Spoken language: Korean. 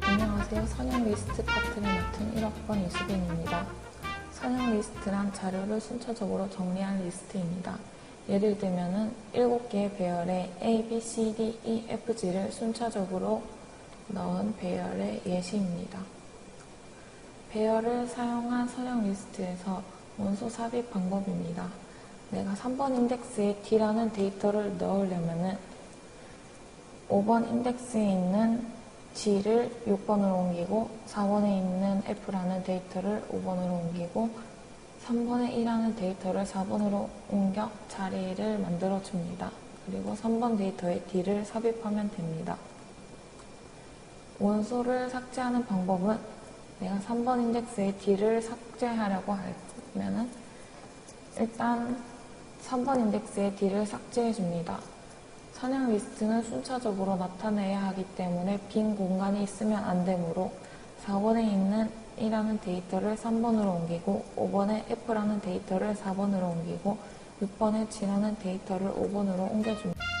안녕하세요. 선형 리스트 파트를 맡은 1학번 이수빈입니다. 선형 리스트란 자료를 순차적으로 정리한 리스트입니다. 예를 들면은 7개의 배열에 A, B, C, D, E, F, G를 순차적으로 넣은 배열의 예시입니다. 배열을 사용한 선형 리스트에서 원소 삽입 방법입니다. 내가 3번 인덱스에 D라는 데이터를 넣으려면은 5번 인덱스에 있는 G를 6번으로 옮기고 4번에 있는 F라는 데이터를 5번으로 옮기고 3번에 E라는 데이터를 4번으로 옮겨 자리를 만들어 줍니다. 그리고 3번 데이터에 D를 삽입하면 됩니다. 원소를 삭제하는 방법은 내가 3번 인덱스에 D를 삭제하려고 하면은 일단 3번 인덱스에 D를 삭제해 줍니다. 선형 리스트는 순차적으로 나타내야 하기 때문에 빈 공간이 있으면 안 되므로 4번에 있는 E라는 데이터를 3번으로 옮기고 5번에 F라는 데이터를 4번으로 옮기고 6번에 G라는 데이터를 5번으로 옮겨줍니다.